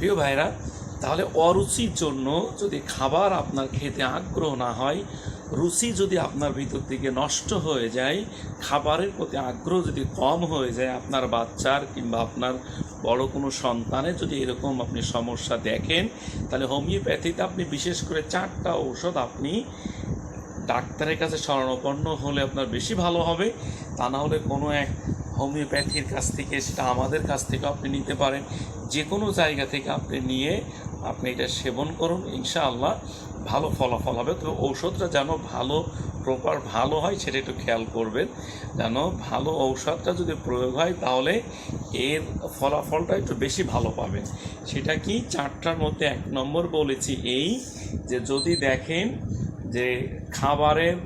প্রিয় ভাইরা তাহলে অরুচির জন্য যদি খাবার আপনার খেতে আগ্রহ না হয়, রুচি যদি আপনার ভিতর থেকে নষ্ট হয়ে যায়, খাবারের প্রতি আগ্রহ যদি কম হয়ে যায় আপনার বাচ্চার কিংবা আপনার বড় কোনো সন্তানের যদি এরকম আপনি সমস্যা দেখেন, তাহলে হোমিওপ্যাথিতে আপনি বিশেষ করে চারটা ঔষধ আপনি ডাক্তারের কাছে শরণাপন্ন হলে আপনার বেশি ভালো হবে। তা না হলে কোনো এক হোমিওপ্যাথির কাছ থেকে সেটা আমাদের কাছ থেকে আপনি নিতে পারেন। যে কোনো জায়গা থেকে আপনি নিয়ে আপনি এটা সেবন করুন, ইনশাআল্লাহ ভালো ফলাফল হবে। তবে ঔষধটা যেন ভালো প্রপার ভালো হয় সেটা একটু খেয়াল করবেন। যেন ভালো ঔষধটা যদি প্রয়োগ হয় তাহলে এর ফলাফলটা একটু বেশি ভালো পাবেন। সেটা কি? চারটার মধ্যে এক নম্বর বলেছি এই যে যদি দেখেন যে খাবারের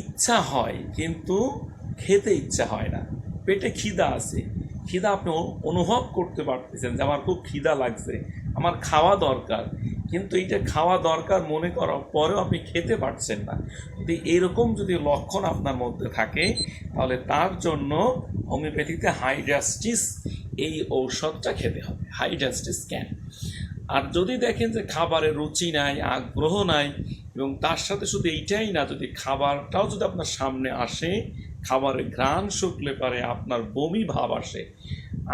ইচ্ছা হয় কিন্তু খেতে ইচ্ছা হয় না, পেটে খিদা আছে খিদা আপনি অনুভব করতে পারতেছেন যে আমার খুব খিদা লাগছে, আমার খাওয়া দরকার। কিন্তু এইটা খাওয়া দরকার মনে করার পরেও আপনি খেতে পারছেন না। যদি এরকম যদি লক্ষণ আপনার মধ্যে থাকে, তাহলে তার জন্য হোমিওপ্যাথিতে হাইড্রাস্টিস এই ঔষধটা খেতে হবে, হাইড্রাস্টিস ক্যান আর যদি দেখেন যে খাবারে রুচি নাই, আগ্রহ নাই এবং তার সাথে শুধু এইটাই না, যদি খাবারটাও যদি আপনার সামনে আসে, খাবারের ঘ্রাণ শুকলে পারে, আপনার বমি ভাব আসে,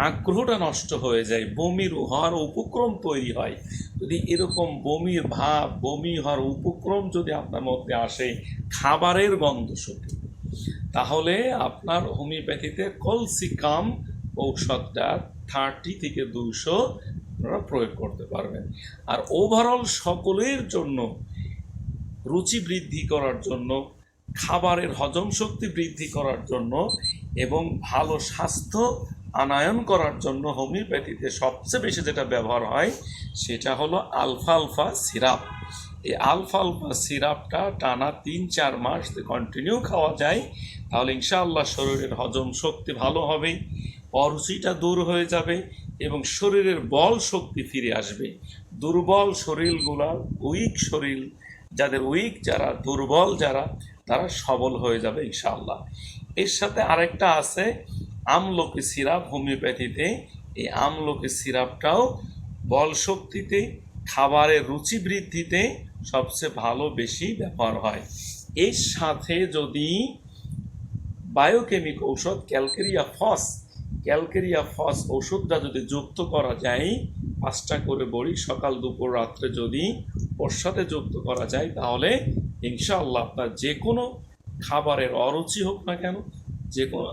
আগ্রহটা নষ্ট হয়ে যায়, বমির হওয়ার উপক্রম তৈরি হয়। যদি এরকম বমির ভাব, বমি হওয়ার উপক্রম যদি আপনার মধ্যে আসে, খাবারের গন্ধ শুকে তাহলে আপনার হোমিওপ্যাথিতে কলসিকাম ঔষধটা থার্টি থেকে দুশো আপনারা প্রয়োগ করতে পারবেন। আর ওভারঅল সকলের জন্য রুচি বৃদ্ধি করার জন্য, খাবারের হজম শক্তি বৃদ্ধি করার জন্য এবং ভালো স্বাস্থ্য আনায়ন করার জন্য হোমিওপ্যাথিতে সবচেয়ে বেশি যেটা ব্যবহার হয়, সেটা হলো আলফা আলফা সিরাপ। এই আলফা আলফা সিরাপটা টানা তিন চার মাস কন্টিনিউ খাওয়া যায়, তাহলে ইনশাআল্লাহ শরীরের হজম শক্তি ভালো হবে, অরুচিটা দূর হয়ে যাবে এবং শরীরের বল শক্তি ফিরে আসবে। দুর্বল শরীরগুলা উইক শরীর যাদের উইক যারা দুর্বল, যারা, তারা সবল হয়ে যাবে ইনশাআল্লাহ। এর সাথে আরেকটা আছে, আমলকি সিরাপ হোমিওপ্যাথিতে। এই আমলকি সিরাপটাও বল শক্তিতে, খাবারের রুচি বৃদ্ধিতে সবচেয়ে ভালো, বেশি ব্যবহার হয়। এর সাথে যদি বায়োকেমিক ঔষধ, ক্যালকেরিয়া ফস ক্যালকেরিয়া ফস ওষুধটা যদি যুক্ত করা যায়, পাঁচটা করে বড়ি সকাল, দুপুর, রাত্রে যদি ওর সাথে যুক্ত করা যায়, তাহলে ইনশাআল্লাহ আপনার যে কোনো খাবারের অরুচি হোক না কেন, যে কোনো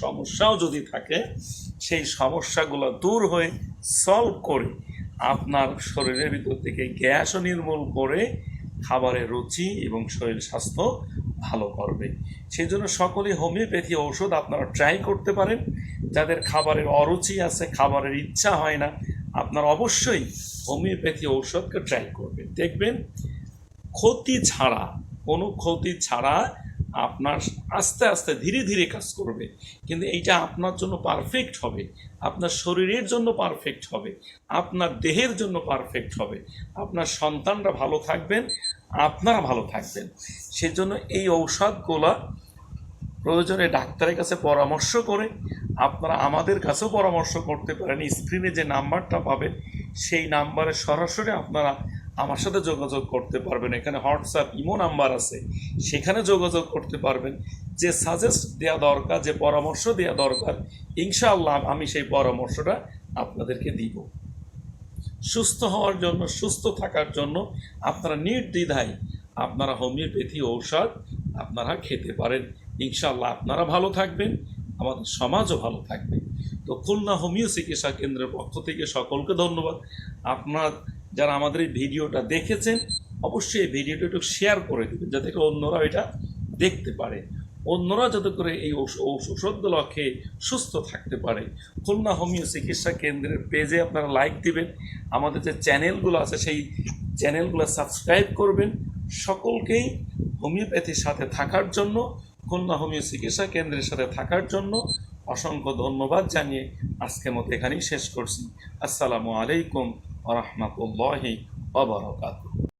সমস্যাও যদি থাকে, সেই সমস্যাগুলো দূর হয়ে সলভ করে আপনার শরীরের ভিতর থেকে গ্যাসও নির্মূল করে খাবারের রুচি এবং শরীর স্বাস্থ্য ভালো করবে। সেই জন্য সকলে হোমিওপ্যাথি ঔষধ আপনারা ট্রাই করতে পারেন। যাদের খাবারের অরুচি আছে, খাবারের ইচ্ছা হয় না, আপনার অবশ্যই হোমিওপ্যাথি ঔষধকে ট্রাই করবেন দেখবেন ক্ষতি ছাড়া, কোনো ক্ষতি ছাড়া আপনার আস্তে আস্তে ধীরে ধীরে কাজ করবে। কিন্তু এইটা আপনার জন্য পারফেক্ট হবে, আপনার শরীরের জন্য পারফেক্ট হবে, আপনার দেহের জন্য পারফেক্ট হবে, আপনার সন্তানরা ভালো থাকবেন, আপনারা ভালো থাকবেন। সেজন্য এই ঔষধগুলা প্রয়োজনে ডাক্তারের কাছে পরামর্শ করে, আপনারা আমাদের কাছেও পরামর্শ করতে পারেন, স্ক্রিনে যে নাম্বারটা পাবেন সেই নাম্বারে সরাসরি আপনারা আমার সাথে যোগাযোগ করতে পারবেন। এখানে হোয়াটসঅ্যাপ, ইমো নাম্বার আছে। সেখানে যোগাযোগ করতে পারবেন। যে সাজেস্ট দেওয়া দরকার, যে পরামর্শ দেওয়া দরকার, ইনশাআল্লাহ আমি সেই পরামর্শটা আপনাদেরকে দিব। সুস্থ হওয়ার জন্য, সুস্থ থাকার জন্য আপনারা নির্দ্বিধায় আপনারা হোমিওপ্যাথি ঔষধ আপনারা খেতে পারেন। ইনশাল্লাহ আপনারা ভালো থাকবেন, আমাদের সমাজও ভালো থাকবে। তো খুলনা হোমিও চিকিৎসা কেন্দ্রের পক্ষ থেকে সকলকে ধন্যবাদ। আপনার যারা আমাদের এই ভিডিওটা দেখেছেন, অবশ্যই এই ভিডিওটা একটু শেয়ার করে দেবেন, যাতে করে অন্যরা এটা দেখতে পারে। অন্যরা যাতে করে এই ঔষ- ঔষ- ঔষধগুলো খেয়ে সুস্থ থাকতে পারে। খুলনা হোমিও চিকিৎসা কেন্দ্রের পেজে আপনারা লাইক দিবেন। আমাদের যে চ্যানেলগুলো আছে, সেই চ্যানেলগুলো সাবস্ক্রাইব করবেন। সকলকেই হোমিওপ্যাথির সাথে থাকার জন্য, খুলনা হোমিও চিকিৎসা কেন্দ্রের সাথে থাকার জন্য অসংখ্য ধন্যবাদ জানিয়ে আজকের মতো এখানেই শেষ করছি। আসসালামু আলাইকুম আ রহমতুল্লাহি